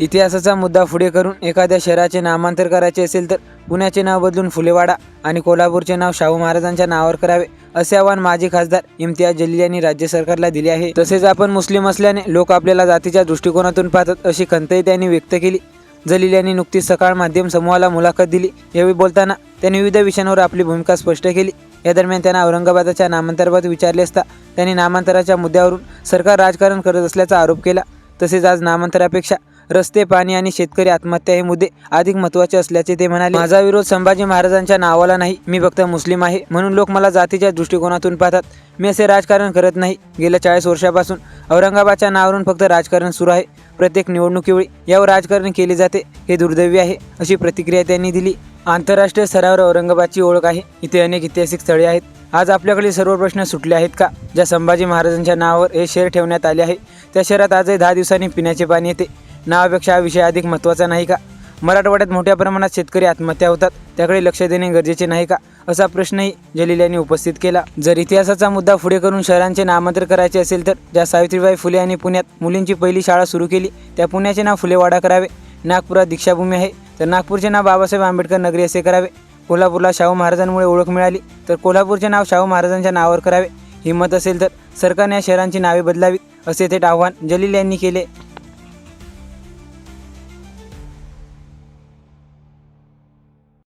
इतिहासाचा मुद्दा पुढे करून एखाद्या शहराचे नामांतर करायचे असेल तर पुण्याचे नाव बदलून फुलेवाडा आणि कोल्हापूरचे नाव शाहू महाराजांच्या नावावर करावे असे आवाहन माजी खासदार इम्तियाज जलील यांनी राज्य सरकारला दिले आहे. तसेच आपण मुस्लिम असल्याने लोक आपल्याला जातीच्या दृष्टिकोनातून पाहतात अशी खंतही त्यांनी व्यक्त केली. जलील यांनी नुकतीच सकाळ माध्यम समूहाला मुलाखत दिली. यावेळी बोलताना त्यांनी विविध विषयांवर आपली भूमिका स्पष्ट केली. या दरम्यान त्यांना औरंगाबादच्या नामांतराबाबत विचारले असता त्यांनी नामांतराच्या मुद्द्यावरून सरकार राजकारण करत असल्याचा आरोप केला. तसेच आज नामांतरापेक्षा रस्ते पाणी आणि शेतकरी आत्महत्या हे मुद्दे अधिक महत्त्वाचे असल्याचे ते म्हणाले. माझा विरोध संभाजी महाराजांच्या नावाला नाही मी फक्त मुस्लिम आहे. म्हणून लोक मला जातीच्या दृष्टिकोनातून पाहतात. मी असे राजकारण करत नाही. गेल्या चाळीस वर्षापासून औरंगाबादच्या नावावरून फक्त राजकारण सुरू आहे. प्रत्येक निवडणुकीवेळी यावर राजकारण केले जाते हे दुर्दैवी आहे अशी प्रतिक्रिया त्यांनी दिली. आंतरराष्ट्रीय स्तरावर औरंगाबादची ओळख आहे. इथे अनेक ऐतिहासिक स्थळे आहेत. आज आपल्याकडे सर्व प्रश्न सुटले आहेत का? ज्या संभाजी महाराजांच्या नावावर हे शहर ठेवण्यात आले आहे. त्या शहरात आजही दहा दिवसांनी पिण्याचे पाणी येते. नावापेक्षा हा विषय अधिक महत्त्वाचा नाही का? मराठवाड्यात मोठ्या प्रमाणात शेतकरी आत्महत्या होतात. त्याकडे लक्ष देणे गरजेचे नाही का? असा प्रश्नही जलील यांनी उपस्थित केला. जर इतिहासाचा मुद्दा पुढे करून शहरांचे नामांतर करायचे असेल तर ज्या सावित्रीबाई फुले यांनी पुण्यात मुलींची पहिली शाळा सुरू केली त्या पुण्याचे नाव फुलेवाडा करावे. नागपुरात दीक्षाभूमी आहे तर नागपूरचे नाव बाबासाहेब आंबेडकर नगरी असे करावे. कोल्हापूरला शाहू महाराजांमुळे ओळख मिळाली तर कोल्हापूरचे नाव शाहू महाराजांच्या नावावर करावे. हिंमत असेल तर सरकारने या शहरांची नावे बदलावीत असे थेट आव्हान जलील यांनी केले.